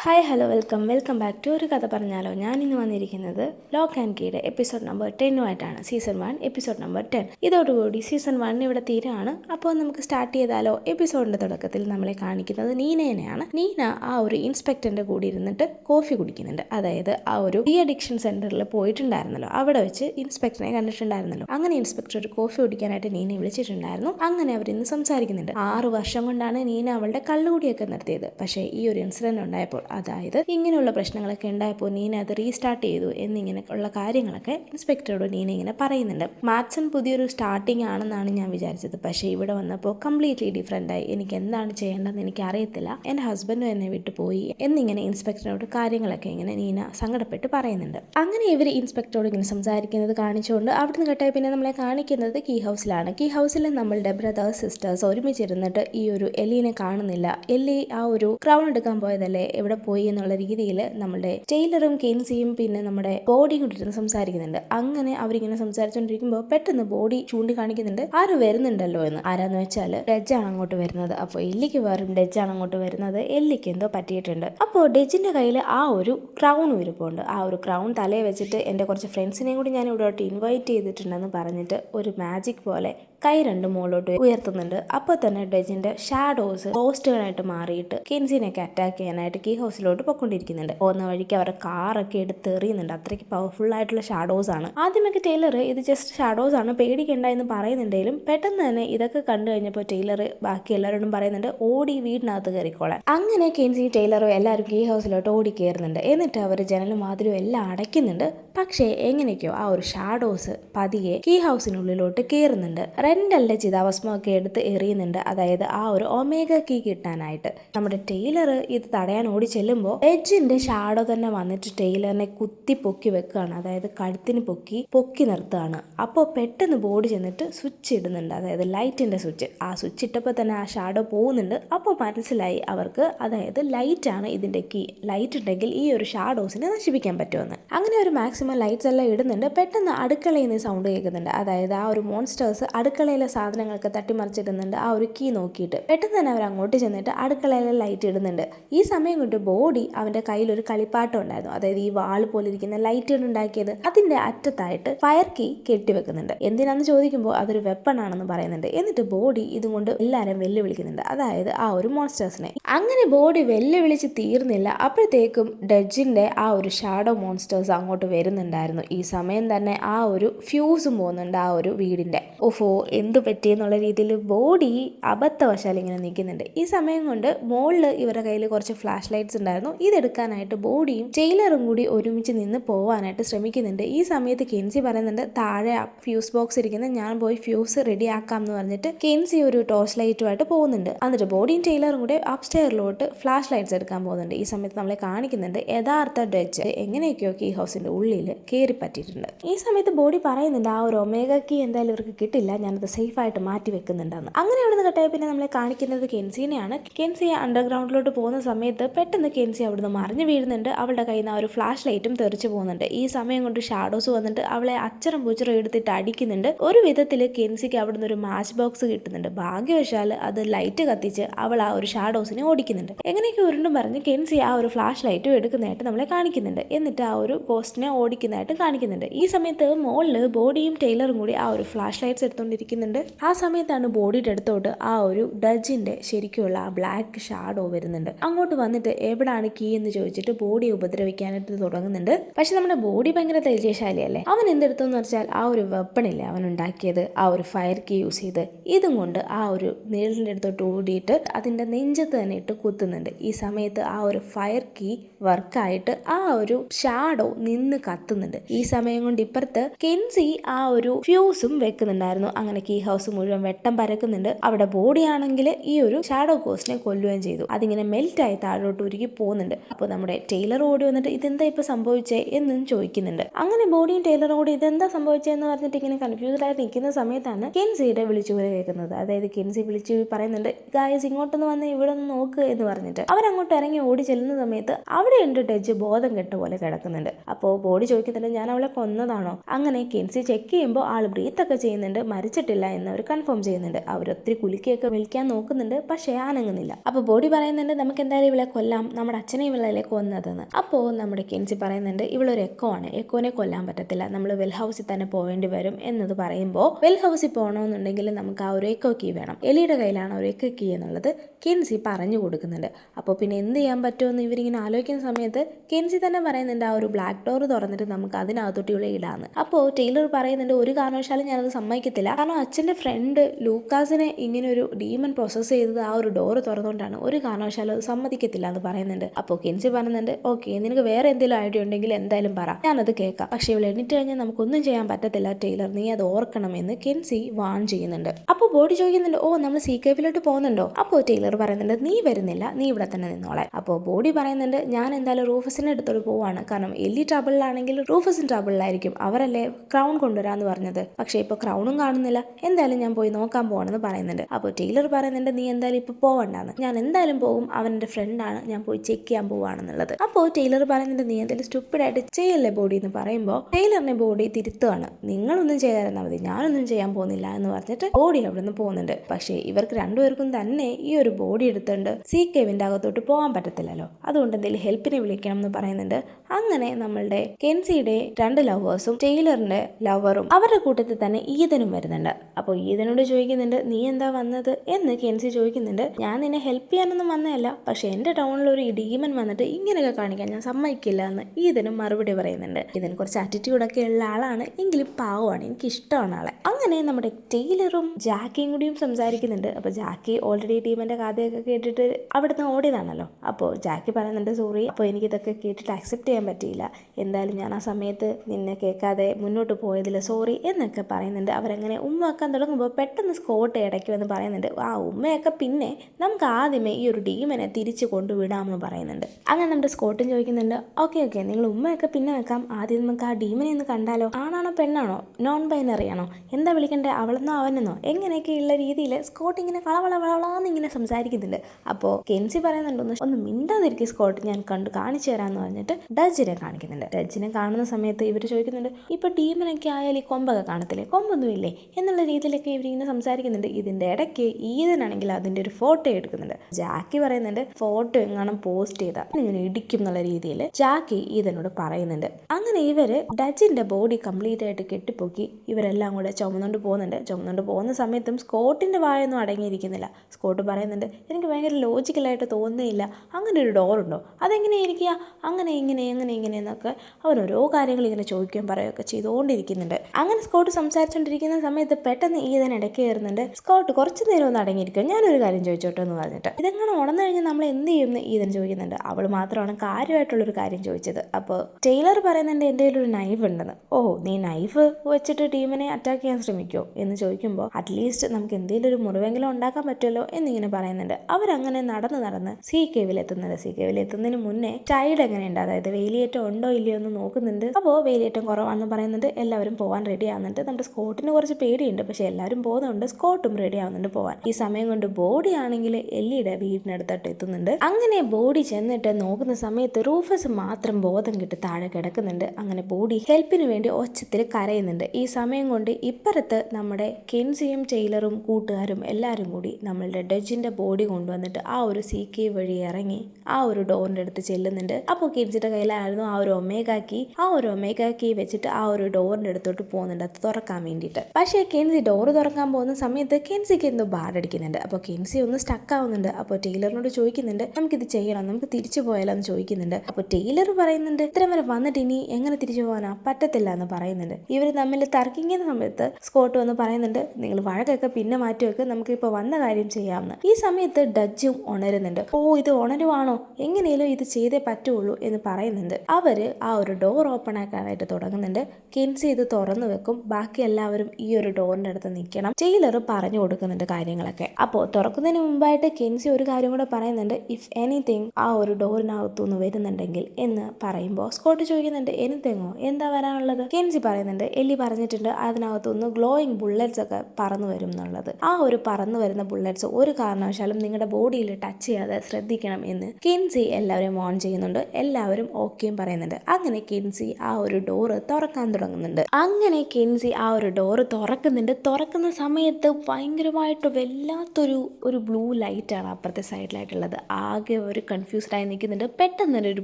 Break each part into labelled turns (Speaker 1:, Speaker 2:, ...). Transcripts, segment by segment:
Speaker 1: Hi hello welcome welcome back to ഒരു കഥ പറഞ്ഞാലോ. ഞാൻ ഇന്ന് വന്നിരിക്കുന്നത് ലോക്ക് ആൻഡ് കീയുടെ episode number ടെന്നുമായിട്ടാണ് season one episode number ten ഇതോടുകൂടി സീസൺ വൺ ഇവിടെ തീരാണ്. അപ്പോൾ നമുക്ക് സ്റ്റാർട്ട് ചെയ്താലോ? എപ്പിസോഡിന്റെ തുടക്കത്തിൽ നമ്മളെ കാണിക്കുന്നത് നീനേനെയാണ്. നീന ആ ഒരു ഇൻസ്പെക്ടറിന്റെ കൂടി ഇരുന്നിട്ട് കോഫി കുടിക്കുന്നുണ്ട്. അതായത് ആ ഒരു ഡി അഡിക്ഷൻ സെന്ററിൽ പോയിട്ടുണ്ടായിരുന്നല്ലോ. അവിടെ വെച്ച് ഇൻസ്പെക്ടറിനെ കണ്ടിട്ടുണ്ടായിരുന്നല്ലോ. അങ്ങനെ ഇൻസ്പെക്ടർ ഒരു കോഫി കുടിക്കാനായിട്ട് നീനെ വിളിച്ചിട്ടുണ്ടായിരുന്നു. അങ്ങനെ അവർ ഇന്ന് സംസാരിക്കുന്നുണ്ട്. ആറ് വർഷം കൊണ്ടാണ് നീന അവളുടെ കള്ളുകൂടിയൊക്കെ നിർത്തിയത്. പക്ഷേ ഈ ഒരു ഇൻസിഡന്റ് ഉണ്ടായപ്പോൾ അതായത് ഇങ്ങനെയുള്ള പ്രശ്നങ്ങളൊക്കെ ഉണ്ടായപ്പോൾ നീന അത് റീസ്റ്റാർട്ട് ചെയ്തു എന്നിങ്ങനെ ഉള്ള കാര്യങ്ങളൊക്കെ ഇൻസ്പെക്ടറോട് നീന ഇങ്ങനെ പറയുന്നുണ്ട്. മാത്സൺ പുതിയൊരു സ്റ്റാർട്ടിംഗ് ആണെന്നാണ് ഞാൻ വിചാരിച്ചത്. പക്ഷേ ഇവിടെ വന്നപ്പോൾ കംപ്ലീറ്റ്ലി ഡിഫറെന്റ് ആയി. എനിക്ക് എന്താണ് ചെയ്യേണ്ടതെന്ന് എനിക്ക് അറിയത്തില്ല എന്റെ ഹസ്ബൻഡും എന്നെ വിട്ടു പോയി എന്നിങ്ങനെ ഇൻസ്പെക്ടറോട് കാര്യങ്ങളൊക്കെ ഇങ്ങനെ നീന സങ്കടപ്പെട്ട് പറയുന്നുണ്ട്. അങ്ങനെ ഇവർ ഇൻസ്പെക്ടറോട് ഇങ്ങനെ സംസാരിക്കുന്നത് കാണിച്ചുകൊണ്ട് അവിടുന്ന് കേട്ടാൽ പിന്നെ നമ്മളെ കാണിക്കുന്നത് കീ ഹൗസിലാണ് കീ ഹൗസിൽ നമ്മളുടെ ബ്രദേഴ്സ് സിസ്റ്റേഴ്സ് ഒരുമിച്ചിരുന്നിട്ട് ഈ ഒരു എല്ലിനെ കാണുന്നില്ല. എല്ലി ആ ഒരു ക്രൗൺ എടുക്കാൻ പോയതല്ലേ? എവിടെ പോയി എന്നുള്ള രീതിയിൽ നമ്മുടെ ടൈലറും കെയിൻസിയും പിന്നെ നമ്മുടെ ബോഡിയും കൂട്ടിരുന്ന് സംസാരിക്കുന്നുണ്ട്. അങ്ങനെ അവരിങ്ങനെ സംസാരിച്ചുകൊണ്ടിരിക്കുമ്പോൾ പെട്ടെന്ന് ബോഡി ചൂണ്ടിക്കാണിക്കുന്നുണ്ട്. ആര് വരുന്നുണ്ടല്ലോ എന്ന്. ആരാന്ന് വെച്ചാൽ ഡെജാണ് അങ്ങോട്ട് വരുന്നത്. അപ്പോൾ എല്ലിക്ക് വേറും ഡെജാണ് അങ്ങോട്ട് വരുന്നത്. എല്ലിക്ക് എന്തോ പറ്റിയിട്ടുണ്ട്. അപ്പോൾ ഡെജിന്റെ കയ്യിൽ ആ ഒരു ക്രൗൺ ഇരിപ്പുണ്ട് ആ ഒരു ക്രൗൺ തലയെ വെച്ചിട്ട് എന്റെ കുറച്ച് ഫ്രണ്ട്സിനെയും കൂടി ഞാൻ ഇവിടോട്ട് ഇൻവൈറ്റ് ചെയ്തിട്ടുണ്ടെന്ന് പറഞ്ഞിട്ട് ഒരു മാജിക് പോലെ കൈ രണ്ടും മുകളിലോട്ട് ഉയർത്തുന്നുണ്ട്. അപ്പോൾ തന്നെ ഡെജിന്റെ ഷാഡോസ് പോസ്റ്റുകളായിട്ട് മാറിയിട്ട് കെൻസിനെയൊക്കെ അറ്റാക്ക് ചെയ്യാനായിട്ട് കീ ഹൗസിലോട്ട് പൊക്കൊണ്ടിരിക്കുന്നുണ്ട് പോകുന്ന വഴിക്ക് അവരുടെ കാറൊക്കെ എടുത്ത് എറിയുന്നുണ്ട്. അത്രയ്ക്ക് പവർഫുൾ ആയിട്ടുള്ള ഷാഡോസ് ആണ്. ആദ്യമൊക്കെ ടൈലർ ഇത് ജസ്റ്റ് ഷാഡോസ് ആണ് പേടിക്കേണ്ട എന്ന് പറയുന്നുണ്ടെങ്കിലും പെട്ടെന്ന് തന്നെ ഇതൊക്കെ കണ്ടു കഴിഞ്ഞപ്പോൾ ടൈലർ ബാക്കി എല്ലാവരോടും പറയുന്നുണ്ട് ഓടി വീടിനകത്ത് കയറിക്കോളാൻ. അങ്ങനെ കെൻസി ടൈലറും എല്ലാവരും കീ ഹൗസിലോട്ട് ഓടി കയറുന്നുണ്ട്. എന്നിട്ട് അവർ ജനലും വാതിലും എല്ലാം അടയ്ക്കുന്നുണ്ട്. പക്ഷേ എങ്ങനെയൊക്കെയോ ആ ഒരു ഷാഡോസ് പതിയെ കീ ഹൗസിനുള്ളിലോട്ട് കയറുന്നുണ്ട്. റെൻഡലിന്റെ ചിതാഭസ്മൊക്കെ എടുത്ത് എറിയുന്നുണ്ട്. അതായത് ആ ഒരു ഒമേഗ കീ കിട്ടാനായിട്ട്. നമ്മുടെ ടൈലർ ഇത് തടയാൻ ഓടി ചെല്ലുമ്പോൾ എഡ്ജിന്റെ ഷാഡോ തന്നെ വന്നിട്ട് ടൈലറിനെ കുത്തി പൊക്കി വെക്കുകയാണ്. അതായത് കഴുത്തിന് പൊക്കി പൊക്കി നിർത്തുകയാണ്. അപ്പോൾ പെട്ടെന്ന് ബോഡി ചെന്നിട്ട് സ്വിച്ച് ഇടുന്നുണ്ട്. അതായത് ലൈറ്റിന്റെ സ്വിച്ച്. ആ സ്വിച്ച് ഇട്ടപ്പോൾ തന്നെ ആ ഷാഡോ പോകുന്നുണ്ട്. അപ്പോൾ മനസ്സിലായി അവർക്ക് അതായത് ലൈറ്റ് ആണ് ഇതിന്റെ കീ. ലൈറ്റ് ഉണ്ടെങ്കിൽ ഈ ഒരു ഷാഡോസിനെ നശിപ്പിക്കാൻ പറ്റുമെന്ന്. അങ്ങനെ ഒരു മാക്സിമം ലൈറ്റ്സ് എല്ലാം ഇടുന്നുണ്ട്. പെട്ടെന്ന് അടുക്കളയിൽ നിന്ന് സൗണ്ട് കേൾക്കുന്നുണ്ട്. അതായത് ആ ഒരു മോൺസ്റ്റേഴ്സ് അടുക്കളയിലെ സാധനങ്ങളൊക്കെ തട്ടിമറിച്ചിടുന്നുണ്ട്. ആ ഒരു കീ നോക്കിയിട്ട്. പെട്ടെന്ന് തന്നെ അവർ അങ്ങോട്ട് ചെന്നിട്ട് അടുക്കളയിലെ ലൈറ്റ് ഇടുന്നുണ്ട്. ഈ സമയം കൊണ്ട് ബോഡി അവന്റെ കയ്യിൽ ഒരു കളിപ്പാട്ടം ഉണ്ടായിരുന്നു. അതായത് ഈ വാൾ പോലെ ഇരിക്കുന്ന ലൈറ്റ് ഉണ്ടാക്കിയത്. അതിന്റെ അറ്റത്തായിട്ട് ഫയർ കീ കെട്ടിവെക്കുന്നുണ്ട്. എന്തിനാന്ന് ചോദിക്കുമ്പോൾ അതൊരു വെപ്പൺ ആണെന്ന് പറയുന്നുണ്ട്. എന്നിട്ട് ബോഡി ഇതുകൊണ്ട് എല്ലാവരും വെല്ലുവിളിക്കുന്നുണ്ട്. അതായത് ആ ഒരു മോൺസ്റ്റേഴ്സിനെ അങ്ങനെ ബോഡി വെല്ലുവിളിച്ച് തീർന്നില്ല. അപ്പോഴത്തേക്കും ഡെജിന്റെ ആ ഒരു ഷാഡോ മോൺസ്റ്റേഴ്സ് അങ്ങോട്ട് വരുന്നുണ്ടായിരുന്നു. ഈ സമയം തന്നെ ആ ഒരു ഫ്യൂസും പോകുന്നുണ്ട് ആ ഒരു വീടിന്റെ. ഓഫോ എന്തു പറ്റിയെന്നുള്ള രീതിയിൽ ബോഡി അബദ്ധവശാൽ ഇങ്ങനെ നിൽക്കുന്നുണ്ട്. ഈ സമയം കൊണ്ട് മോളിൽ ഇവരുടെ കയ്യിൽ കുറച്ച് ഫ്ലാഷ് ലൈറ്റ്സ് ഉണ്ടായിരുന്നു. ഇതെടുക്കാനായിട്ട് ബോഡിയും ടൈലറും കൂടി ഒരുമിച്ച് നിന്ന് പോവാനായിട്ട് ശ്രമിക്കുന്നുണ്ട്. ഈ സമയത്ത് കെൻസി പറയുന്നുണ്ട് താഴെ ഫ്യൂസ് ബോക്സ് ഇരിക്കുന്ന ഞാൻ പോയി ഫ്യൂസ് റെഡി ആക്കാം എന്ന് പറഞ്ഞിട്ട് കെൻസി ഒരു ടോർച്ച് ലൈറ്റുമായിട്ട് പോകുന്നുണ്ട്. എന്നിട്ട് ബോഡിയും ടൈലറും കൂടി അപ്സ്റ്റെയറിലോട്ട് ഫ്ലാഷ് ലൈറ്റ്സ് എടുക്കാൻ പോകുന്നുണ്ട്. ഈ സമയത്ത് നമ്മളെ കാണിക്കുന്നുണ്ട് യഥാർത്ഥ ഡച്ച് എങ്ങനെയൊക്കെയോ ഈ ഹൗസിന്റെ ഉള്ളിൽ കയറി പറ്റിയിട്ടുണ്ട് ഈ സമയത്ത് ബോഡി പറയുന്നുണ്ട് ആ ഒരു ഒമേഗ കീ എന്തായാലും ഇവർക്ക് കിട്ടില്ല. ഞാനത് സേഫായിട്ട് മാറ്റി വെക്കുന്നുണ്ടെന്ന്. അങ്ങനെ അവിടുന്ന് കട്ടായ പിന്നെ നമ്മളെ കാണിക്കുന്നത് കെൻസിനെയാണ്. കെൻസി അണ്ടർഗ്രൗണ്ടിലോട്ട് പോകുന്ന സമയത്ത് പെട്ടെന്ന് കെൻസി അവിടുന്ന് മറിഞ്ഞു വീഴുന്നുണ്ട്. അവളുടെ കയ്യിൽ നിന്ന് ഒരു ഫ്ലാഷ് ലൈറ്റും തെറിച്ചു പോകുന്നുണ്ട്. ഈ സമയം കൊണ്ട് ഷാഡോസ് വന്നിട്ട് അവളെ അച്ചറും പൂച്ചറും എടുത്തിട്ട് അടിക്കുന്നുണ്ട്. ഒരു വിധത്തിൽ കെൻസിക്ക് അവിടുന്ന് ഒരു മാച്ച് ബോക്സ് കിട്ടുന്നുണ്ട്. ഭാഗ്യവശാൽ അത് ലൈറ്റ് കത്തിച്ച് അവൾ ആ ഒരു ഷാഡോസിനെ ഓടിക്കുന്നുണ്ട്. എങ്ങനെയൊക്കെ ഉരുണ്ടും പറഞ്ഞ് കെൻസി ആ ഒരു ഫ്ലാഷ് ലൈറ്റും എടുക്കുന്നതായിട്ട് നമ്മളെ കാണിക്കുന്നുണ്ട്. എന്നിട്ട് ആ ഒരു പോസ്റ്റിനെ ഓടിക്കുന്നതായിട്ട് കാണിക്കുന്നുണ്ട്. ഈ സമയത്ത് മോളിൽ ബോഡിയും ടൈലറും കൂടി ആ ഒരു ഫ്ലാഷ് ലൈറ്റ്സ് എടുത്തുകൊണ്ടിരിക്കുന്നുണ്ട് ആ സമയത്താണ് ബോഡിയുടെ അടുത്തോട്ട് ആ ഒരു ഡജിന്റെ ശരിക്കുള്ള ആ ബ്ലാക്ക് ഷാഡോ വരുന്നുണ്ട്. അങ്ങോട്ട് വന്നിട്ട് എവിടാണ് കീ എന്ന് ചോദിച്ചിട്ട് ബോഡിയെ ഉപദ്രവിക്കാനായിട്ട് തുടങ്ങുന്നുണ്ട്. പക്ഷെ നമ്മുടെ ബോഡി ഭയങ്കര തേജശാലിയല്ലേ അവൻ എന്തെടുത്തെന്ന് വെച്ചാൽ ആ ഒരു വെപ്പണില്ലേ അവൻ ഉണ്ടാക്കിയത് ആ ഒരു ഫയർ കീ യൂസ് ചെയ്ത്. ഇതും കൊണ്ട് ആ ഒരു നീളിന്റെ അടുത്തോട്ട് ഓടിയിട്ട് അതിന്റെ നെഞ്ചത്ത് തന്നെ ഇട്ട് കുത്തുന്നുണ്ട്. ഈ സമയത്ത് ആ ഒരു ഫയർ കീ വർക്കായിട്ട് ആ ഒരു ഷാഡോ നിന്ന് കത്തുന്നുണ്ട്. ഈ സമയം കൊണ്ട് ഇപ്പുറത്ത് കെൻസി ആ ഒരു ഫ്യൂസും വെക്കുന്നുണ്ടായിരുന്നു. അങ്ങനെ കീ ഹൗസ് മുഴുവൻ വെട്ടം പരക്കുന്നുണ്ട്. അവിടെ ബോഡി ആണെങ്കിൽ ഈ ഒരു ഷാഡോ കോസ്റ്റിനെ കൊല്ലുകയും ചെയ്തു. അതിങ്ങനെ മെൽറ്റായി താഴോട്ട് ഉരുകി പോകുന്നുണ്ട്. അപ്പോൾ നമ്മുടെ ടൈലർ ഓടി വന്നിട്ട് ഇതെന്താ ഇപ്പൊ സംഭവിച്ചേ എന്നും ചോദിക്കുന്നുണ്ട്. അങ്ങനെ ബോഡിയും ടൈലറും കൂടി ഇതെന്താ സംഭവിച്ചതെന്ന് പറഞ്ഞിട്ട് ഇങ്ങനെ കൺഫ്യൂസ്ഡ് ആയി നിൽക്കുന്ന സമയത്താണ് കെൻസിയുടെ വിളിച്ചുകൂടെ കേൾക്കുന്നത്. അതായത് കെൻസി വിളിച്ചു പറയുന്നുണ്ട് ഗായസ് ഇങ്ങോട്ടൊന്ന് വന്ന് ഇവിടെ ഒന്ന് നോക്ക് എന്ന് പറഞ്ഞിട്ട്. അവരങ്ങോട്ട് ഇറങ്ങി ഓടി ചെല്ലുന്ന സമയത്ത് അവിടെ ഉണ്ട് ടെജ് ബോധം കെട്ട പോലെ കിടക്കുന്നുണ്ട്. അപ്പോൾ ബോഡി ചോദിക്കുന്നുണ്ട് ഞാൻ അവളെ കൊന്നതാണോ? അങ്ങനെ കെൻസി ചെക്ക് ചെയ്യുമ്പോൾ ആൾ ബ്രീത്ത് ഒക്കെ ചെയ്യുന്നുണ്ട്. മരിച്ച വിളിച്ചിട്ടില്ല എന്ന് അവർ കൺഫേം ചെയ്യുന്നുണ്ട്. അവർ ഒത്തിരി കുലുക്കിയൊക്കെ വിളിക്കാൻ നോക്കുന്നുണ്ട് പക്ഷേ ആനങ്ങുന്നില്ല. അപ്പോൾ ബോഡി പറയുന്നുണ്ട് നമുക്ക് എന്തായാലും ഇവളെ കൊല്ലാം. നമ്മുടെ അച്ഛനെ ഇവളെ കൊന്നതെന്ന്. അപ്പോൾ നമ്മുടെ കെൻസി പറയുന്നുണ്ട് ഇവളൊരു എക്കോ ആണ്. എക്കോനെ കൊല്ലാൻ പറ്റത്തില്ല. നമ്മൾ വെൽ ഹൗസിൽ തന്നെ പോകേണ്ടി വരും. എന്നത് പറയുമ്പോൾ വെൽ ഹൗസിൽ പോകണമെന്നുണ്ടെങ്കിൽ നമുക്ക് ആ ഒരു എക്കോ കീ വേണം. എലിയുടെ കയ്യിലാണ് ഒരു എക്കോ കീ എന്നുള്ളത് കെൻസി പറഞ്ഞു കൊടുക്കുന്നുണ്ട്. അപ്പോൾ പിന്നെ എന്ത് ചെയ്യാൻ പറ്റുമെന്ന് ഇവരിങ്ങനെ ആലോചിക്കുന്ന സമയത്ത് കെൻസി തന്നെ പറയുന്നുണ്ട് ആ ഒരു ബ്ലാക്ക് ഡോർ തുറന്നിട്ട് നമുക്ക് അതിനകത്തോട്ട് ഇവിടെ ഇടാന്ന്. അപ്പോൾ ടൈലർ പറയുന്നുണ്ട് ഒരു കാരണവശാലും ഞാനത് സമ്മതിക്കത്തില്ല. കാരണം അച്ഛന്റെ ഫ്രണ്ട് ലൂക്കാസിനെ ഇങ്ങനെ ഒരു ഡീമൻ പ്രോസസ്സ് ചെയ്തത് ആ ഒരു ഡോറ് തുറന്നുകൊണ്ടാണ് ഒരു കാരണവശാലും അത് സമ്മതിക്കത്തില്ല എന്ന് പറയുന്നുണ്ട്. അപ്പോൾ കെൻസി പറയുന്നുണ്ട് ഓക്കെ നിനക്ക് വേറെ എന്തെങ്കിലും ഐഡിയ ഉണ്ടെങ്കിൽ എന്തായാലും പറ. ഞാനത് കേൾക്കാം. പക്ഷേ ഇവിടെ എണ്ണിട്ട് കഴിഞ്ഞാൽ നമുക്കൊന്നും ചെയ്യാൻ പറ്റത്തില്ല ടൈലർ. നീ അത് ഓർക്കണമെന്ന് കെൻസി വാൺ ചെയ്യുന്നുണ്ട്. അപ്പോൾ ബോഡി ചോദിക്കുന്നുണ്ട് ഓ നമ്മൾ സി കേവിലോട്ട് പോകുന്നുണ്ടോ? അപ്പോൾ ടൈലർ പറയുന്നുണ്ട് നീ വരുന്നില്ല നീ ഇവിടെ തന്നെ നിന്നോളെ. അപ്പോൾ ബോഡി പറയുന്നുണ്ട് ഞാൻ എന്തായാലും റൂഫസിന്റെ അടുത്തോട്ട് പോവാണ്. കാരണം എല്ലി ട്രബിളിലാണെങ്കിൽ റൂഫസിൻ ട്രബിളിലായിരിക്കും അവരല്ലേ ക്രൗൺ കൊണ്ടുവരാന്ന് പറഞ്ഞത്. പക്ഷേ ഇപ്പോൾ ക്രൗണും കാണുന്നില്ല. എന്തായാലും ഞാൻ പോയി നോക്കാൻ പോകണമെന്ന് പറയുന്നുണ്ട്. അപ്പോൾ ടൈലർ പറയുന്നുണ്ട് നീ എന്തായാലും ഇപ്പോൾ പോകണ്ടെന്ന് ഞാൻ എന്തായാലും പോകും. അവൻ എന്റെ ഫ്രണ്ടാണ് ഞാൻ പോയി ചെക്ക് ചെയ്യാൻ പോവാണെന്നുള്ളത്. അപ്പോൾ ടൈലർ പറയുന്നുണ്ട് നീ എന്തായാലും സ്റ്റുപ്പിഡായിട്ട് ചെയ്യല്ലേ ബോഡി എന്ന് പറയുമ്പോൾ ടൈലറിനെ ബോഡി തിരുത്തുകയാണ് നിങ്ങളൊന്നും ചെയ്തായിരുന്നാൽ മതി. ഞാനൊന്നും ചെയ്യാൻ പോകുന്നില്ല എന്ന് പറഞ്ഞിട്ട് ബോഡി അവിടെ നിന്ന് പോകുന്നുണ്ട്. പക്ഷേ ഇവർക്ക് രണ്ടുപേർക്കും തന്നെ ഈ ഒരു ബോഡി എടുത്തുകൊണ്ട് സി കെവിന്റെ അകത്തോട്ട് പോകാൻ പറ്റത്തില്ലല്ലോ. അതുകൊണ്ട് എന്തെങ്കിലും ഹെൽപ്പിനെ വിളിക്കണം എന്ന് പറയുന്നുണ്ട്. അങ്ങനെ നമ്മളുടെ കെൻസിയുടെ രണ്ട് ലവേഴ്സും ടൈലറിന്റെ ലവറും അവരുടെ കൂട്ടത്തിൽ തന്നെ ഈതനും വരുന്നുണ്ട്. അപ്പോൾ ഈതനോട് ചോദിക്കുന്നുണ്ട് നീ എന്താ വന്നത്? എന്ന് കെൻസി ചോദിക്കുന്നുണ്ട്. ഞാൻ നിന്നെ ഹെൽപ്പ് ചെയ്യാനൊന്നും വന്നതല്ല പക്ഷേ എന്റെ ടൗണിൽ ഒരു ഡീമൻ വന്നിട്ട് ഇങ്ങനെയൊക്കെ കാണിക്കാൻ ഞാൻ സമ്മതിക്കില്ല എന്ന് ഈതനും മറുപടി പറയുന്നുണ്ട്. ഇതിന് കുറച്ച് ആറ്റിറ്റ്യൂഡൊക്കെ ഉള്ള ആളാണ് എങ്കിലും പാവമാണ് എനിക്ക് ഇഷ്ടമാണ് ആളെ. അങ്ങനെ നമ്മുടെ ടൈലറും ജാക്കിയും കൂടിയും സംസാരിക്കുന്നുണ്ട്. അപ്പോൾ ജാക്കി ഓൾറെഡി ടീമിന്റെ കഥയൊക്കെ കേട്ടിട്ട് അവിടുന്ന് ഓടിയതാണല്ലോ. അപ്പോൾ ജാക്കി പറയുന്നുണ്ട് സോറി അപ്പോൾ എനിക്കിതൊക്കെ കേട്ടിട്ട് അക്സെപ്റ്റ് ചെയ്യാൻ പറ്റിയില്ല. എന്തായാലും ഞാൻ ആ സമയത്ത് നിന്നെ കേൾക്കാതെ മുന്നോട്ട് പോയതിൽ സോറി എന്നൊക്കെ പറയുന്നുണ്ട്. അവരങ്ങനെ ഉമ്മ വെക്കാൻ തുടങ്ങുമ്പോൾ പെട്ടെന്ന് സ്കോട്ട് ഇടയ്ക്ക് വന്ന് പറയുന്നുണ്ട് ആ ഉമ്മയൊക്കെ പിന്നെ നമുക്ക് ആദ്യമേ ഈ ഒരു ഡീമനെ തിരിച്ച് കൊണ്ടുവിടാമെന്ന് പറയുന്നുണ്ട്. അങ്ങനെ നമ്മുടെ സ്കോട്ടും ചോദിക്കുന്നുണ്ട് ഓക്കെ ഓക്കെ നിങ്ങൾ ഉമ്മയൊക്കെ പിന്നെ വെക്കാം. ആദ്യം നമുക്ക് ആ ഡീമനെ ഒന്ന് കണ്ടാലോ? ആണാണോ പെണ്ണാണോ? നോൺ ബൈനറി ആണോ? എന്താ വിളിക്കണ്ടേ? അവളെന്നോ അവനെന്നോ? എങ്ങനെയൊക്കെയുള്ള രീതിയിൽ സ്കോട്ട് ഇങ്ങനെ കളവള വളവളാന്ന് ഇങ്ങനെ സംസാരിക്കുന്നുണ്ട്. അപ്പോൾ കെൻസി പറയുന്നുണ്ട് ഒന്ന് മിണ്ടാതിരിക്കും സ്കോട്ട് ഞാൻ കണ്ടു കാണിച്ചു തരാമെന്ന് പറഞ്ഞിട്ട് ഡജിനെ കാണിക്കുന്നുണ്ട്. ഡജിനെ കാണുന്ന സമയത്ത് ഇവർ ചോദിക്കുന്നുണ്ട് ഇപ്പോൾ ഡീമനൊക്കെ ആയാലും ഈ കൊമ്പൊക്കെ കാണത്തില്ലേ? കൊമ്പൊന്നും ഇല്ലേ എന്നുള്ള രീതിയിലൊക്കെ ഇവരിങ്ങനെ സംസാരിക്കുന്നുണ്ട്. ഇതിന്റെ ഇടയ്ക്ക് ഈതനാണെങ്കിൽ അതിന്റെ ഒരു ഫോട്ടോ എടുക്കുന്നുണ്ട്. ജാക്കി പറയുന്നുണ്ട് ഫോട്ടോ എങ്ങാനും പോസ്റ്റ് ചെയ്താൽ ഇങ്ങനെ ഇടിക്കും എന്നുള്ള രീതിയിൽ ജാക്കി ഈതനോട് പറയുന്നുണ്ട്. അങ്ങനെ ഇവർ ഡജിന്റെ ബോഡി കംപ്ലീറ്റ് ആയിട്ട് കെട്ടിപ്പൊക്കി ഇവരെല്ലാം കൂടെ ചുമന്നുകൊണ്ട് പോകുന്നുണ്ട്. ചുമന്നുകൊണ്ട് പോകുന്ന സമയത്തും സ്കോട്ടിന്റെ വായൊന്നും അടങ്ങിയിരിക്കുന്നില്ല. സ്കോട്ട് പറയുന്നുണ്ട് എനിക്ക് ഭയങ്കര ലോജിക്കലായിട്ട് തോന്നുന്നില്ല. അങ്ങനെ ഒരു ഡോർ ഉണ്ടോ? അതെങ്ങനെ ഇരിക്കുക അങ്ങനെ ഇങ്ങനെ എങ്ങനെ ഇങ്ങനെ എന്നൊക്കെ അവൻ ഓരോ കാര്യങ്ങൾ ഇങ്ങനെ ചോദിക്കുകയും പറയുകയൊക്കെ ചെയ്തുകൊണ്ടിരിക്കുന്നുണ്ട്. അങ്ങനെ സ്കോട്ട് സംസാരിച്ചുകൊണ്ടിരിക്കുന്ന സമയത്ത് പെട്ടെന്ന് ഇടയ്ക്ക് കയറുന്നുണ്ട്. സ്കോട്ട് കുറച്ച് നേരം ഒന്ന് അടങ്ങിയിരിക്കും. ഞാനൊരു കാര്യം ചോദിച്ചോട്ടെ എന്ന് പറഞ്ഞിട്ട്. ഇതെങ്ങനെ ഉണർന്നു കഴിഞ്ഞാൽ നമ്മൾ എന്ത് ചെയ്യുമെന്ന് ഈതൻ ചോദിക്കുന്നുണ്ട്. അവൾ മാത്രമാണ് കാര്യമായിട്ടുള്ളൊരു കാര്യം ചോദിച്ചത്. അപ്പോൾ ടൈലർ പറയുന്നുണ്ട് എന്റെ കയ്യിൽ ഒരു നൈഫ് ഉണ്ടെന്ന്. ഓ നീ നൈഫ് വെച്ചിട്ട് ടീമിനെ അറ്റാക്ക് ചെയ്യാൻ ശ്രമിക്കുമോ എന്ന് ചോദിക്കുമ്പോൾ അറ്റ്ലീസ്റ്റ് നമുക്ക് എന്തെങ്കിലും ഒരു മുറിവെങ്കിലും ഉണ്ടാക്കാൻ പറ്റുമല്ലോ എന്നിങ്ങനെ പറയുന്നുണ്ട്. അവരങ്ങനെ നടന്ന് നടന്ന് സി കേവിൽ എത്തുന്നത് സി കേവിൽ എത്തുന്നതിന് മുന്നേ ടൈഡ് എങ്ങനെയുണ്ട്? അതായത് വേലിയേറ്റം ഉണ്ടോ ഇല്ലയോ എന്ന് നോക്കുന്നുണ്ട്. അപ്പോൾ വേലിയേറ്റം കുറവാണെന്ന് പറയുന്നുണ്ട്. എല്ലാവരും പോകാൻ റെഡി ആകുന്നുണ്ട് നമ്മുടെ സ്കോട്ടിന് കുറച്ച് പേടിയുണ്ട് പക്ഷെ എല്ലാവരും പോകുന്നുണ്ട്. സ്കോട്ടും റെഡി ആവുന്നുണ്ട് പോകാൻ ഈ സമയം കൊണ്ട് ബോഡി ആണെങ്കിൽ എല്ലിയുടെ വീടിനടുത്തോട്ട് എത്തുന്നുണ്ട്. അങ്ങനെ ബോഡി ചെന്നിട്ട് നോക്കുന്ന സമയത്ത് റൂഫസ് മാത്രം ബോധം കിട്ടി താഴെ കിടക്കുന്നുണ്ട്. അങ്ങനെ ബോഡി ഹെൽപ്പിന് വേണ്ടി ഒച്ചത്തിൽ കരയുന്നുണ്ട്. ഈ സമയം കൊണ്ട് ഇപ്പുറത്ത് നമ്മുടെ കെൻസിയും ടൈലറും കൂട്ടുകാരും എല്ലാവരും കൂടി നമ്മളുടെ ഡജിന്റെ ബോഡി കൊണ്ടുവന്നിട്ട് ആ ഒരു സി കെ വഴി ഇറങ്ങി ആ ഒരു ഡോറിന്റെ അടുത്ത് ചെല്ലുന്നുണ്ട്. അപ്പോൾ കെൻസിയുടെ കയ്യിലായിരുന്നു ആ ഒരു ഒമേഗാക്കി ആ ഒരു ഒമേഗാക്കി വെച്ചിട്ട് ആ ഒരു ഡോറിന്റെ അടുത്തോട്ട് പോകുന്നുണ്ട്. അത് തുറക്കാൻ വേണ്ടിയിട്ട്. പക്ഷേ കെൻസി ഡോറ് തുറക്കാൻ പോകുന്ന സമയത്ത് കെൻസിക്ക് എന്തോ ബാഡടിക്കുന്നുണ്ട് അപ്പോൾ കെൻസി ഒന്ന് സ്റ്റക്ക് ആവുന്നുണ്ട്. അപ്പോൾ ടൈലറിനോട് ചോദിക്കുന്നുണ്ട് നമുക്കിത് ചെയ്യണം നമുക്ക് തിരിച്ചു പോയാലോ എന്ന് ചോദിക്കുന്നുണ്ട്. അപ്പോൾ ടൈലർ പറയുന്നുണ്ട് ഇത്രയും വരെ വന്നിട്ട് ഇനി എങ്ങനെ തിരിച്ചു പോകാനാ? പറ്റത്തില്ല എന്ന് പറയുന്നുണ്ട്. ഇവർ തമ്മിൽ തർക്കിക്കുന്ന സമയത്ത് സ്കോട്ട് വന്ന് പറയുന്നുണ്ട് നിങ്ങൾ വഴക്കൊക്കെ പിന്നെ മാറ്റി വെക്ക് നമുക്ക് ഇപ്പോൾ വന്ന കാര്യം ചെയ്യാമെന്ന് ഈ സമയത്ത് ഡജും ഉണരുന്നുണ്ട്. ഓ ഇത് ഉണരുവാണോ? എങ്ങനെയും ഇത് ചെയ്തേ പറ്റുള്ളൂ എന്ന് പറയുന്നുണ്ട്. അവർ ആ ഒരു ഡോർ ഓപ്പൺ ആക്കാനായിട്ട് തുടങ്ങുന്നുണ്ട്. കെൻസി ഇത് തുറന്നു വെക്കും. ബാക്കി എല്ലാവരും ഈ ഒരു ഡോറിന്റെ അടുത്ത് നിൽക്കണം. ടൈലർ പറഞ്ഞു കൊടുക്കുന്നുണ്ട് കാര്യങ്ങളൊക്കെ. അപ്പോൾ തുറക്കുന്നതിന് മുമ്പായിട്ട് കെൻസി ഒരു കാര്യം കൂടെ പറയുന്നുണ്ട്. ഇഫ് എനിത്തിങ് ആ ഒരു ഡോറിനകത്തുനിന്ന് വരുന്നുണ്ടെങ്കിൽ എന്ന് പറയുമ്പോൾ സ്കോട്ട് ചോദിക്കുന്നുണ്ട്. എനിത്തിങ്ങോ എന്താ വരാനുള്ളത്? കെൻസി പറയുന്നുണ്ട്. എല്ലി പറഞ്ഞിട്ടുണ്ട്. അതിനകത്തുനിന്ന് ഗ്ലോയിങ് ബുള്ളറ്റ്സ് ഒക്കെ പറന്നു വരും എന്നുള്ളത്. ആ ഒരു പറന്നു വരുന്ന ബുള്ളറ്റ്സ് ഒരു കാരണവശാലും നിങ്ങളുടെ ബോഡിയിൽ ടച്ച് ചെയ്യാതെ ശ്രദ്ധിക്കണം എന്ന് കെൻസി എല്ലാവരും ഓൺ ചെയ്യുന്നുണ്ട്. എല്ലാവരും ഓക്കെയും പറയുന്നുണ്ട്. അങ്ങനെ കെൻസി ആ ഒരു ഡോറ് തുറക്കാൻ തുടങ്ങുന്നുണ്ട്. അങ്ങനെ കെൻസി ആ ഒരു ഡോറ് തുറക്കുന്ന തുറക്കുന്നുണ്ട്. തുറക്കുന്ന സമയത്ത് ഭയങ്കരമായിട്ട് വല്ലാത്തൊരു ഒരു ബ്ലൂ ലൈറ്റാണ് അപ്പുറത്തെ സൈഡിലായിട്ടുള്ളത് ആകെ ഒരു കൺഫ്യൂസ്ഡ് ആയി നിൽക്കുന്നുണ്ട്. പെട്ടെന്ന് തന്നെ ഒരു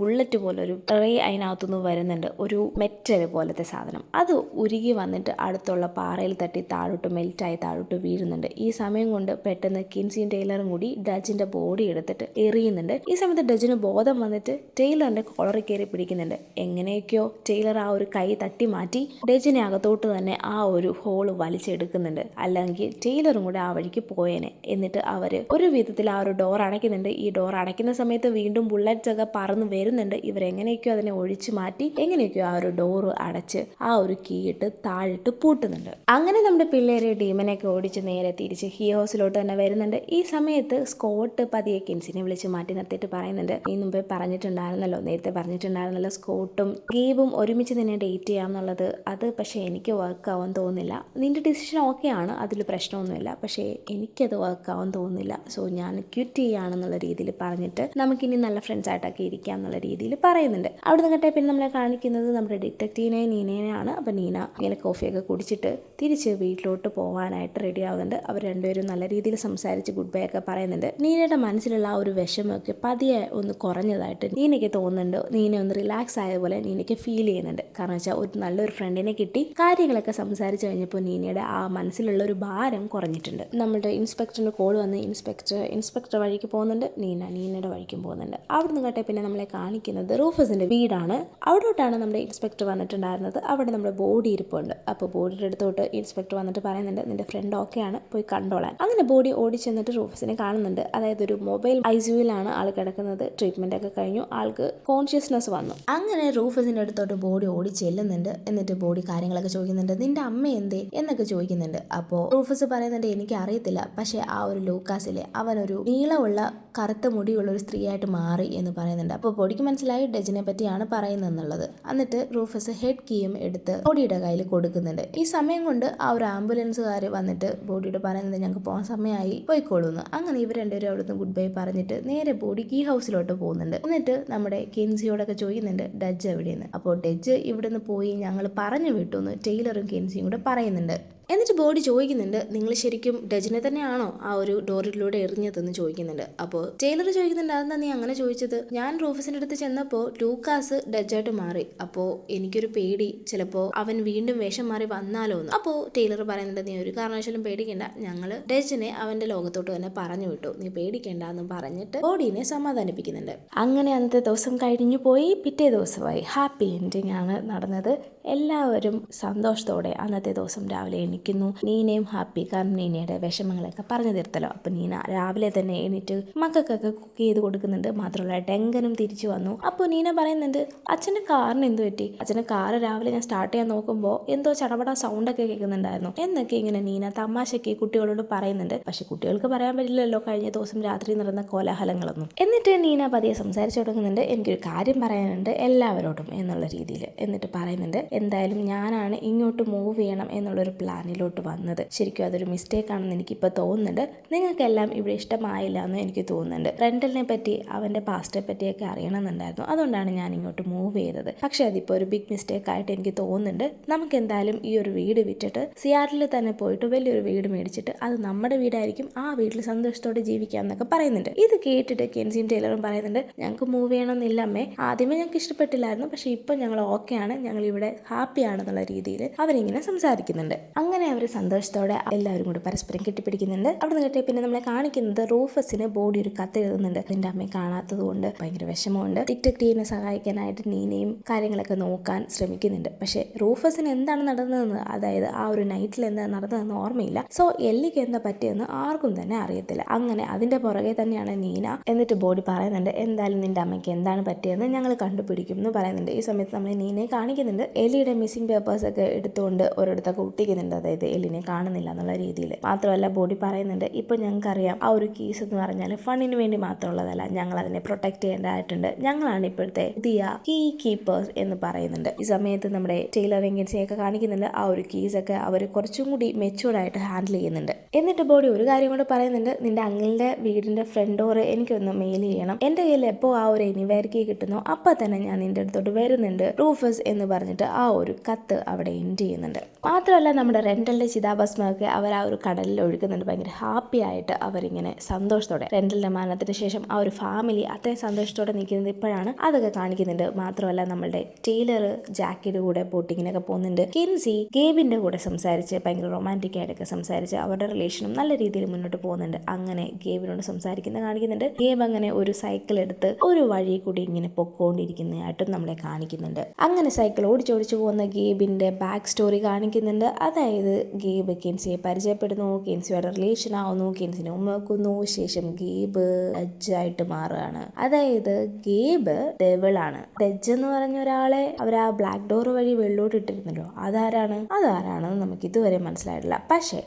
Speaker 1: ബുള്ളറ്റ് പോലെ ഒരു ട്രേ അതിനകത്തുനിന്ന് വരുന്നുണ്ട്. ഒരു മെറ്റൽ പോലത്തെ സാധനം. അത് ഉരുകി വന്നിട്ട് അടുത്തുള്ള പാറയിൽ തട്ടി താഴോട്ട് മെൽറ്റായി താഴോട്ട് വീഴുന്നുണ്ട്. ഈ സമയം കൊണ്ട് പെട്ടെന്ന് കിൻസിയും ടൈലറും കൂടി ഡജിന്റെ ബോഡി എടുത്തിട്ട് എറിയുന്നുണ്ട്. ഈ സമയത്ത് ഡജിന് ബോധം വന്നിട്ട് ടൈലറിന്റെ കോളറിൽ കയറി പിടിക്കുന്നുണ്ട്. എങ്ങനെയൊക്കെയോ ടൈലർ ആ ഒരു കൈ തട്ടി മാറ്റി ഡജിനെ അകത്തോട്ട് തന്നെ ആ ഒരു ഹോൾ വലിച്ചെടുക്കുന്നുണ്ട്. അല്ലെങ്കിൽ ടെയിലറും കൂടെ ആ വഴിക്ക് പോയേനെ. എന്നിട്ട് അവർ ഒരു വിധത്തിൽ ആ ഒരു ഡോർ അടയ്ക്കുന്നുണ്ട്. ഈ ഡോർ അടയ്ക്കുന്ന സമയത്ത് വീണ്ടും ബുള്ളറ്റ്സ് ഒക്കെ പറന്ന് വരുന്നുണ്ട്. ഇവർ ഇവരെങ്ങനെയൊക്കെയോ അതിനെ ഒഴിച്ചു മാറ്റി എങ്ങനെയൊക്കെയോ ആ ഒരു ഡോർ അടച്ച് ആ ഒരു കീ ഇട്ട് താഴിട്ട് പൂട്ടുന്നുണ്ട്. അങ്ങനെ നമ്മുടെ പിള്ളേരെ ഡീമനെയൊക്കെ ഓടിച്ച് നേരെ തിരിച്ച് ഹീ ഹൗസിലോട്ട് തന്നെ വരുന്നുണ്ട്. ഈ സമയത്ത് സ്കോട്ട് പതിയെ കിൻസിനെ വിളിച്ച് മാറ്റി നിർത്തിയിട്ട് പറയുന്നുണ്ട്. ഈ മുമ്പേ പറഞ്ഞിട്ടുണ്ടായിരുന്നല്ലോ നേരത്തെ പറഞ്ഞിട്ടുണ്ടായിരുന്നല്ലോ സ്കോട്ടും ഗീബും ഒരുമിച്ച് നിന്നെ ഡേറ്റ് ചെയ്യാമെന്നുള്ളത് അത് പക്ഷേ എനിക്ക് വർക്ക് ആവാൻ തോന്നുന്നില്ല. നിന്റെ ഡിസിഷൻ ഓക്കെ ആണ്. അതിൽ പ്രശ്നമൊന്നുമില്ല. പക്ഷേ എനിക്കത് വർക്ക് ആവാൻ തോന്നുന്നില്ല. സോ ഞാൻ ക്വിറ്റ് ചെയ്യുകയാണെന്നുള്ള രീതിയിൽ പറഞ്ഞിട്ട് നമുക്കിനി നല്ല ഫ്രണ്ട്സ് ആയിട്ടൊക്കെ ഇരിക്കാം എന്നുള്ള രീതിയിൽ പറയുന്നുണ്ട്. അവിടെ നിന്നിട്ടെ പിന്നെ നമ്മളെ കാണിക്കുന്നത് നമ്മുടെ ഡിറ്റക്റ്റീവിനെ നീനേനെയാണ്. അപ്പോൾ നീന ഇങ്ങനെ കോഫിയൊക്കെ കുടിച്ചിട്ട് തിരിച്ച് വീട്ടിലോട്ട് പോകാനായിട്ട് റെഡി ആവുന്നുണ്ട്. അവർ രണ്ടുപേരും നല്ല രീതിയിൽ സംസാരിച്ച് ഗുഡ് ബൈ ഒക്കെ പറയുന്നുണ്ട്. നീനയുടെ മനസ്സിലുള്ള ആ ഒരു വിഷമമൊക്കെ പതിയെ ഒന്ന് കുറഞ്ഞതായിട്ട് നീനയ്ക്ക് തോന്നുന്നുണ്ട്. നീന ഒന്ന് റിലാക്സ് ആയ പോലെ നീനയ്ക്ക് ഫീൽ ചെയ്യുന്നുണ്ട്. കാരണം വെച്ചാൽ ഒരു നല്ലൊരു ഫ്രണ്ടിനെ കിട്ടി. കാര്യങ്ങളൊക്കെ സംസാരിച്ച് കഴിഞ്ഞപ്പോൾ നീനയുടെ ആ മനസ്സിലുള്ള ഒരു ഭാരം കുറഞ്ഞിട്ടുണ്ട്. നമ്മുടെ ഇൻസ്പെക്ടറിന് കോൾ വന്ന് ഇൻസ്പെക്ടർ ഇൻസ്പെക്ടർ വഴിക്ക് പോകുന്നുണ്ട് നീന നീനയുടെ വഴിക്കും പോകുന്നുണ്ട്. അവിടുന്ന് കേട്ടെ പിന്നെ നമ്മളെ കാണിക്കുന്നത് റൂഫസിന്റെ വീടാണ്. അവിടോട്ടാണ് നമ്മുടെ ഇൻസ്പെക്ടർ വന്നിട്ടുണ്ടായിരുന്നത്. അവിടെ നമ്മുടെ ബോഡി ഇരിപ്പുണ്ട്. അപ്പോൾ ബോഡിയുടെ അടുത്തോട്ട് ഇൻസ്പെക്ടർ വന്നിട്ട് പറയുന്നുണ്ട് നിന്റെ ഫ്രണ്ട് ഓക്കെയാണ് പോയി കണ്ടോളാൻ. അങ്ങനെ ബോഡി ഓടി ചെന്നിട്ട് റൂഫസിനെ കാണുന്നുണ്ട്. അതായത് ഒരു മൊബൈൽ ഐ സിയുലാണ് ആൾ കിടക്കുന്നത്. ട്രീറ്റ്മെന്റ് ഒക്കെ കഴിഞ്ഞു. ആൾക്ക് കോൺഷ്യസ്നെസ് വന്നു. അങ്ങനെ റൂഫസിന്റെ അടുത്തോട്ട് ബോഡി ഓടി ചെല്ലുന്നുണ്ട്. എന്നിട്ട് ബോഡി കാര്യങ്ങളൊക്കെ ചോദിക്കുന്നുണ്ട് നിന്റെ അമ്മ എന്തേ? എന്നൊക്കെ ചോദിക്കുന്നുണ്ട്. അപ്പോൾ റൂഫസ് പറയുന്നുണ്ട് എനിക്ക് അറിയത്തില്ല പക്ഷേ ആ ഒരു ലൂക്കാസിലെ അവനൊരു നീളമുള്ള കറുത്ത മുടിയുള്ള ഒരു സ്ത്രീയായിട്ട് മാറി എന്ന് പറയുന്നുണ്ട്. അപ്പോൾ ബോഡിക്ക് മനസ്സിലായി ഡജിനെ പറ്റിയാണ് പറയുന്നതെന്നുള്ളത്. എന്നിട്ട് റൂഫസ് ഹെഡ് കീയും എടുത്ത് ബോഡിയുടെ കയ്യിൽ കൊടുക്കുന്നുണ്ട്. ഈ സമയം കൊണ്ട് ആ ഒരു ആംബുലൻസുകാർ വന്നിട്ട് ബോഡിയോട് പറയുന്നത് ഞങ്ങൾക്ക് പോകാൻ സമയമായി പോയിക്കോളൂന്ന്. അങ്ങനെ ഇവർ രണ്ടുപേരും അവിടുന്ന് ഗുഡ് ബൈ പറഞ്ഞിട്ട് നേരെ ബോഡി കീ ഹൗസിലോട്ട് പോകുന്നുണ്ട്. എന്നിട്ട് നമ്മുടെ കെൻസിയോടൊക്കെ ചോദിക്കുന്നുണ്ട് ഡജ് എവിടെയെന്ന്? അപ്പോൾ ഡജ് ഇവിടുന്ന് പോയി ഞങ്ങൾ പറഞ്ഞു വിട്ടു എന്ന് ടൈലറും കെൻസിയും കൂടെ പറയുന്നുണ്ട്. എന്നിട്ട് ബോഡി ചോദിക്കുന്നുണ്ട് നിങ്ങൾ ശരിക്കും ഡജിനെ തന്നെയാണോ ആ ഒരു ഡോറിലൂടെ എറിഞ്ഞതെന്ന് ചോദിക്കുന്നുണ്ട്. അപ്പോൾ ടൈലർ ചോദിക്കുന്നുണ്ട് അതെന്താ നീ അങ്ങനെ ചോദിച്ചത്? ഞാൻ റൂഫസിന്റെ അടുത്ത് ചെന്നപ്പോൾ ലൂക്കാസ് ഡജായിട്ട് മാറി. അപ്പോൾ എനിക്കൊരു പേടി ചിലപ്പോൾ അവൻ വീണ്ടും വേഷം മാറി വന്നാലോ എന്ന്. അപ്പോൾ ടൈലർ പറയുന്നുണ്ട് നീ ഒരു കാരണവശാലും പേടിക്കേണ്ട. ഞങ്ങൾ ഡജിനെ അവന്റെ ലോകത്തോട്ട് തന്നെ പറഞ്ഞു വിട്ടു. നീ പേടിക്കേണ്ട എന്ന് പറഞ്ഞിട്ട് ബോഡീനെ സമാധാനിപ്പിക്കുന്നുണ്ട്. അങ്ങനെ അന്നത്തെ ദിവസം കഴിഞ്ഞു പോയി. പിറ്റേ ദിവസമായി ഹാപ്പി എൻഡിങ് ആണ് നടന്നത്. എല്ലാവരും സന്തോഷത്തോടെ അന്നത്തെ ദിവസം രാവിലെ എണീക്കുന്നു നീനയും ഹാപ്പി കാരണം നീനയുടെ വിഷമങ്ങളൊക്കെ പറഞ്ഞു തീർത്തല്ലോ. അപ്പം നീന രാവിലെ തന്നെ എണീറ്റ് മക്കൾക്കൊക്കെ കുക്ക് ചെയ്ത് കൊടുക്കുന്നുണ്ട്. മാത്രമല്ല ടെങ്കനും തിരിച്ചു വന്നു. അപ്പോൾ നീന പറയുന്നുണ്ട് അച്ഛന്റെ കാറിന് എന്ത് പറ്റി? അച്ഛന്റെ കാറ് രാവിലെ ഞാൻ സ്റ്റാർട്ട് ചെയ്യാൻ നോക്കുമ്പോൾ എന്തോ ചടപട സൗണ്ടൊക്കെ കേൾക്കുന്നുണ്ടായിരുന്നു. എന്നൊക്കെ ഇങ്ങനെ നീന തമാശയ്ക്ക് കുട്ടികളോട് പറയുന്നുണ്ട്. പക്ഷെ കുട്ടികൾക്ക് പറയാൻ പറ്റില്ലല്ലോ കഴിഞ്ഞ ദിവസം രാത്രി നടന്ന കോലാഹലങ്ങളൊന്നും. എന്നിട്ട് നീന പതിയെ സംസാരിച്ചു തുടങ്ങുന്നുണ്ട് എനിക്കൊരു കാര്യം പറയാനുണ്ട് എല്ലാവരോടും എന്നുള്ള രീതിയിൽ എന്നിട്ട് പറയുന്നുണ്ട് എന്തായാലും ഞാനാണ് ഇങ്ങോട്ട് മൂവ് ചെയ്യണം എന്നുള്ളൊരു പ്ലാനിലോട്ട് വന്നത്. ശരിക്കും അതൊരു മിസ്റ്റേക്ക് ആണെന്ന് എനിക്കിപ്പോൾ തോന്നുന്നുണ്ട്. നിങ്ങൾക്കെല്ലാം ഇവിടെ ഇഷ്ടമായില്ല എന്ന് എനിക്ക് തോന്നുന്നുണ്ട്. റെന്റലിനെ പറ്റി അവന്റെ പാസ്റ്റിനെ പറ്റിയൊക്കെ അറിയണമെന്നുണ്ടായിരുന്നു. അതുകൊണ്ടാണ് ഞാൻ ഇങ്ങോട്ട് മൂവ് ചെയ്തത്. പക്ഷേ അതിപ്പോൾ ഒരു ബിഗ് മിസ്റ്റേക്ക് ആയിട്ട് എനിക്ക് തോന്നുന്നുണ്ട്. നമുക്ക് എന്തായാലും ഈ ഒരു വീട് വിറ്റിട്ട് സിയാറിൽ തന്നെ പോയിട്ട് വലിയൊരു വീട് മേടിച്ചിട്ട് അത് നമ്മുടെ വീടായിരിക്കും ആ വീട്ടിൽ സന്തോഷത്തോടെ ജീവിക്കാം എന്നൊക്കെ പറയുന്നുണ്ട്. ഇത് കേട്ടിട്ട് കെൻസിയും ടൈലറും പറയുന്നുണ്ട് ഞങ്ങൾക്ക് മൂവ് ചെയ്യണമെന്നില്ല അമ്മേ. ആദ്യമേ ഞങ്ങൾക്ക് ഇഷ്ടപ്പെട്ടില്ലായിരുന്നു. പക്ഷേ ഇപ്പം ഞങ്ങൾ ഓക്കെയാണ് ഞങ്ങൾ ഇവിടെ ഹാപ്പിയാണെന്നുള്ള രീതിയിൽ അവരിങ്ങനെ സംസാരിക്കുന്നുണ്ട്. അങ്ങനെ അവർ സന്തോഷത്തോടെ എല്ലാവരും കൂടി പരസ്പരം കെട്ടിപ്പിടിക്കുന്നുണ്ട്. അവിടെ നിന്ന് കിട്ടിയ പിന്നെ നമ്മളെ കാണിക്കുന്നത് റൂഫസിന് ബോഡി ഒരു കത്ത് എഴുതുന്നുണ്ട്. നിന്റെ അമ്മയെ കാണാത്തത് കൊണ്ട് ഭയങ്കര വിഷമമുണ്ട്. ഡിറ്റക്റ്റീവിനെ സഹായിക്കാനായിട്ട് നീനയും കാര്യങ്ങളൊക്കെ നോക്കാൻ ശ്രമിക്കുന്നുണ്ട്. പക്ഷേ റൂഫസിന് എന്താണ് നടന്നതെന്ന് അതായത് ആ ഒരു നൈറ്റിൽ എന്താ നടന്നതെന്ന് ഓർമ്മയില്ല. സോ എല്ലിക്ക് എന്താ പറ്റിയെന്ന് ആർക്കും തന്നെ അറിയത്തില്ല. അങ്ങനെ അതിന്റെ പുറകെ തന്നെയാണ് നീന എന്നിട്ട് ബോഡി പറയുന്നുണ്ട് എന്തായാലും നിന്റെ അമ്മയ്ക്ക് എന്താണ് പറ്റിയതെന്ന് ഞങ്ങൾ കണ്ടുപിടിക്കും എന്ന് പറയുന്നുണ്ട്. ഈ സമയത്ത് നമ്മൾ നീനയെ കാണിക്കുന്നുണ്ട്. എലിയുടെ മിസ്സിംഗ് പേപ്പേഴ്സ് ഒക്കെ എടുത്തുകൊണ്ട് ഒരിടത്തൊക്കെ ഒട്ടിക്കുന്നുണ്ട് അതായത് എലിനെ കാണുന്നില്ല എന്നുള്ള രീതിയിൽ. മാത്രമല്ല ബോഡി പറയുന്നുണ്ട് ഇപ്പൊ ഞങ്ങൾക്കറിയാം ആ ഒരു കേസ് എന്ന് പറഞ്ഞാൽ ഫണ്ണിന് വേണ്ടി മാത്രമുള്ളതല്ല ഞങ്ങൾ അതിനെ പ്രൊട്ടക്ട് ചെയ്യേണ്ടതായിട്ടുണ്ട്. ഞങ്ങളാണ് ഇപ്പോഴത്തെ പുതിയ കീ കീപ്പേഴ്സ് എന്ന് പറയുന്നുണ്ട്. ഈ സമയത്ത് നമ്മുടെ ടൈലർ വേക്കൻസിയൊക്കെ കാണിക്കുന്നുണ്ട് ആ ഒരു കീസ് ഒക്കെ അവർ കുറച്ചും കൂടി മെച്ചൂർഡായിട്ട് ഹാൻഡിൽ ചെയ്യുന്നുണ്ട്. എന്നിട്ട് ബോഡി ഒരു കാര്യം കൂടെ പറയുന്നുണ്ട് നിന്റെ അങ്കിളിന്റെ വീടിന്റെ ഫ്രണ്ട് ഡോറ് എനിക്കൊന്ന് മെയിൽ ചെയ്യണം. എന്റെ കയ്യിൽ എപ്പോൾ ആ ഒരു എനിവയർ കീ കിട്ടുന്നോ അപ്പൊ തന്നെ ഞാൻ നിന്റെ അടുത്തോട്ട് വരുന്നുണ്ട് റൂഫസ് എന്ന് പറഞ്ഞിട്ട് ആ ഒരു കത്ത് അവിടെ എൻഡ് ചെയ്യുന്നുണ്ട്. മാത്രമല്ല നമ്മുടെ റെൻഡലിന്റെ ചിതാഭസ്മൊക്കെ അവർ ആ ഒരു കടലിൽ ഒഴുകുന്നുണ്ട്. ഭയങ്കര ഹാപ്പി ആയിട്ട് അവരിങ്ങനെ സന്തോഷത്തോടെ. റെൻഡലിന്റെ മരണത്തിന് ശേഷം ആ ഒരു ഫാമിലി അത്രയും സന്തോഷത്തോടെ നിൽക്കുന്നത് ഇപ്പോഴാണ്. അതൊക്കെ കാണിക്കുന്നുണ്ട്. മാത്രമല്ല നമ്മളുടെ ടെയ്ലർ ജാക്കറ്റ് കൂടെ ബോട്ടിങ്ങിനൊക്കെ പോകുന്നുണ്ട്. കിൻസി ഗേബിന്റെ കൂടെ സംസാരിച്ച് ഭയങ്കര റൊമാന്റിക് ആയിട്ടൊക്കെ സംസാരിച്ച് അവരുടെ റിലേഷനും നല്ല രീതിയിൽ മുന്നോട്ട് പോകുന്നുണ്ട്. അങ്ങനെ ഗേബിനോട് സംസാരിക്കുന്നത് കാണിക്കുന്നുണ്ട്. ഗേബ് അങ്ങനെ ഒരു സൈക്കിൾ എടുത്ത് ഒരു വഴി കൂടി ഇങ്ങനെ പൊക്കോണ്ടിരിക്കുന്നതായിട്ടും നമ്മളെ കാണിക്കുന്നുണ്ട്. അങ്ങനെ സൈക്കിൾ ഓടിച്ചോടിച്ചു പോകുന്ന ഗേബിന്റെ ബാക്ക് സ്റ്റോറി കാണിക്കുന്നുണ്ട്. അതായത് ഗേബ് കെൻസിയെ പരിചയപ്പെടുന്നു കെൻസിയുടെ റിലേഷൻ ആവുന്നു കെൻസിനെ ഉമ്മക്കുന്നു ശേഷം ഗേബ് ഡജായിട്ട് മാറുകയാണ്. അതായത് ഗീബ് ഡെവിളാണ് ഡജ് എന്ന് പറഞ്ഞ ഒരാളെ അവർ ആ ബ്ലാക്ക് ഡോർ വഴി വെള്ളോട്ട് ഇട്ടിരുന്നല്ലോ. അതാരാണ്? അതാരാണെന്ന് നമുക്ക് ഇതുവരെ മനസ്സിലായിട്ടില്ല. പക്ഷേ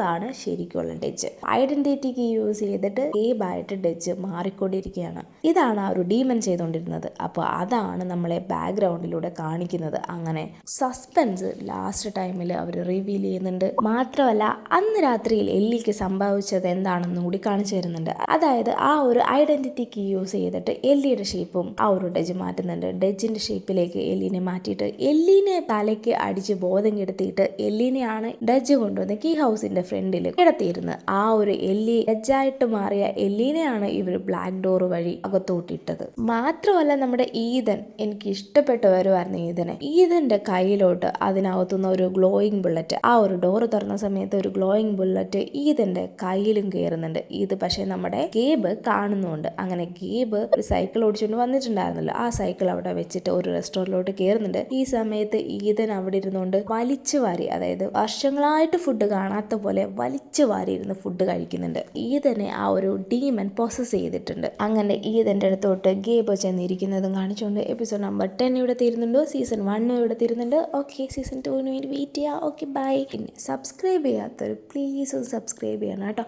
Speaker 1: ആണ് ശരിക്കുള്ള ഡജ് ഐഡന്റിറ്റിക്ക് യൂസ് ചെയ്തിട്ട് ഗേബായിട്ട് ഡജ് മാറിക്കൊണ്ടിരിക്കുകയാണ്. ഇതാണ് ആ ഒരു ഡീമൻ ചെയ്തുകൊണ്ടിരുന്നത്. അപ്പോൾ അതാണ് നമ്മളെ ബാക്ക്ഗ്രൗണ്ടിലൂടെ കാണിക്കുന്നത്. അങ്ങനെ സസ്പെൻസ് ലാസ്റ്റ് ടൈമിൽ അവർ റിവീൽ ചെയ്യുന്നുണ്ട്. മാത്രമല്ല അന്ന് രാത്രിയിൽ എല്ലിക്ക് സംഭവിച്ചത് എന്താണെന്നും കൂടി കാണിച്ചു തരുന്നുണ്ട്. അതായത് ആ ഒരു ഐഡന്റിറ്റി കീ യൂസ് ചെയ്തിട്ട് എല്ലിയുടെ ഷേപ്പും ആ ഒരു ഡജ് മാറ്റുന്നുണ്ട്. ഡജിന്റെ ഷേപ്പിലേക്ക് എല്ലിനെ മാറ്റിയിട്ട് എല്ലിനെ തലയ്ക്ക് അടിച്ച് ബോധം കെടുത്തിയിട്ട് എല്ലിനെയാണ് ഡജ് കൊണ്ടുവന്ന് കീ ഹൗസിന്റെ ഫ്രണ്ടിൽ കിടത്തിയിരുന്നത്. ആ ഒരു എല്ലി ഡജായിട്ട് മാറിയ എല്ലിനെയാണ് ഇവർ ബ്ലാക്ക് ഡോർ വഴി അകത്തോട്ടിട്ടത്. മാത്രമല്ല നമ്മുടെ ഈതൻ എനിക്ക് ഇഷ്ടപ്പെട്ടു വരുമായിരുന്നു ഈതനെ ഈതന്റെ കയ്യിലോട്ട് അതിനകത്തുനിന്ന് ഒരു ഗ്ലോയിങ് ബുള്ളറ്റ് ആ ഒരു ഡോറ് തുറന്ന സമയത്ത് ഒരു ഗ്ലോയിങ് ബുള്ളറ്റ് ഈതിന്റെ കയ്യിലും കയറുന്നുണ്ട് ഈത് പക്ഷേ നമ്മുടെ ഗേബ് കാണുന്നുണ്ട്. അങ്ങനെ ഗേബ് ഒരു സൈക്കിൾ ഓടിച്ചുകൊണ്ട് വന്നിട്ടുണ്ടായിരുന്നല്ലോ. ആ സൈക്കിൾ അവിടെ വെച്ചിട്ട് ഒരു റെസ്റ്റോറന്റിലോട്ട് കയറുന്നുണ്ട് ഈ സമയത്ത് ഈതൻ അവിടെ ഇരുന്നുകൊണ്ട് വലിച്ചു വാരി അതായത് വർഷങ്ങളായിട്ട് ഫുഡ് കാണാത്ത പോലെ വലിച്ചു വാരി ഇരുന്ന് ഫുഡ് കഴിക്കുന്നുണ്ട്. ഈതനെ ആ ഒരു ഡീമൻ പ്രോസസ് ചെയ്തിട്ടുണ്ട്. അങ്ങനെ ഈതന്റെ അടുത്തോട്ട് ഗേബ് ചെന്നിരിക്കുന്നതും കാണിച്ചുകൊണ്ട് എപ്പിസോഡ് നമ്പർ ടെൻ ഇവിടെ തീരുന്നുണ്ട്. സീസൺ വണ്ണും ഇവിടെ തീരുന്നുണ്ട്. ഓക്കെ സീസൺ ടുവിന് വേണ്ടി വെയിറ്റ് ചെയ്യാം. Okay bye. പിന്നെ സബ്സ്ക്രൈബ് ചെയ്യാത്തവർ പ്ലീസ് സബ്സ്ക്രൈബ് ചെയ്യണം കേട്ടോ.